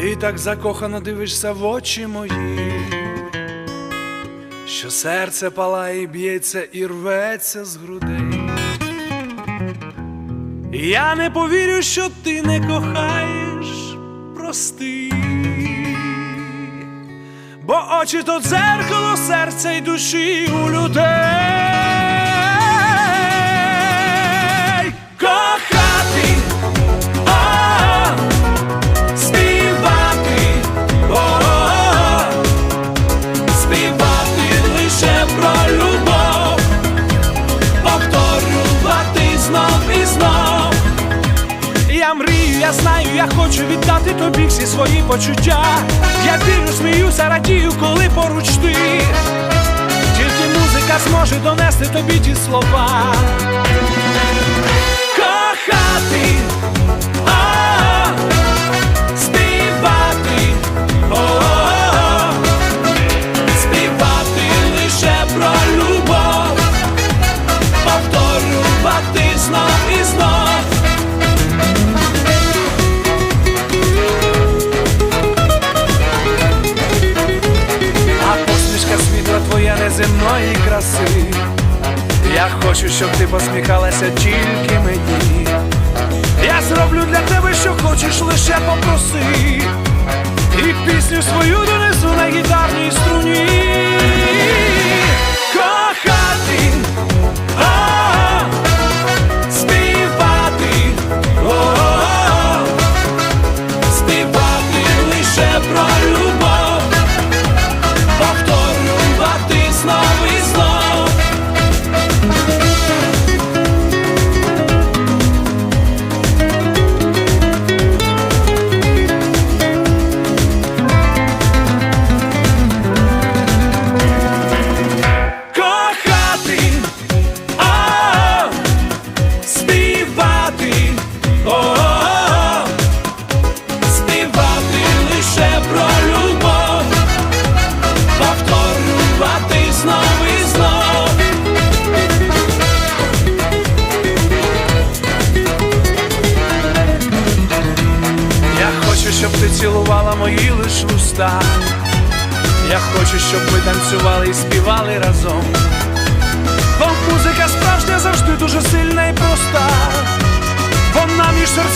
Ти так закохано дивишся в очі мої, що серце палає, б'ється і рветься з грудей. Я не повірю, що ти не кохаєш, прости, бо очі то дзеркало серця й душі у людей. Я знаю, я хочу віддати тобі всі свої почуття. Я вірю, сміюся, радію, коли поруч ти. Тільки музика зможе донести тобі ті слова. Посмішка твоє неземної краси. Я хочу, щоб ти посміхалася тільки мені. Я зроблю для тебе, що хочеш, лише попроси. І пісню свою донесу на гітарній струні. Кохати, хочу, щоб ти цілувала мої лиш уста. Я хочу, щоб ми танцювали і співали разом. Бо музика справжня завжди дуже сильна і проста. Вона між стане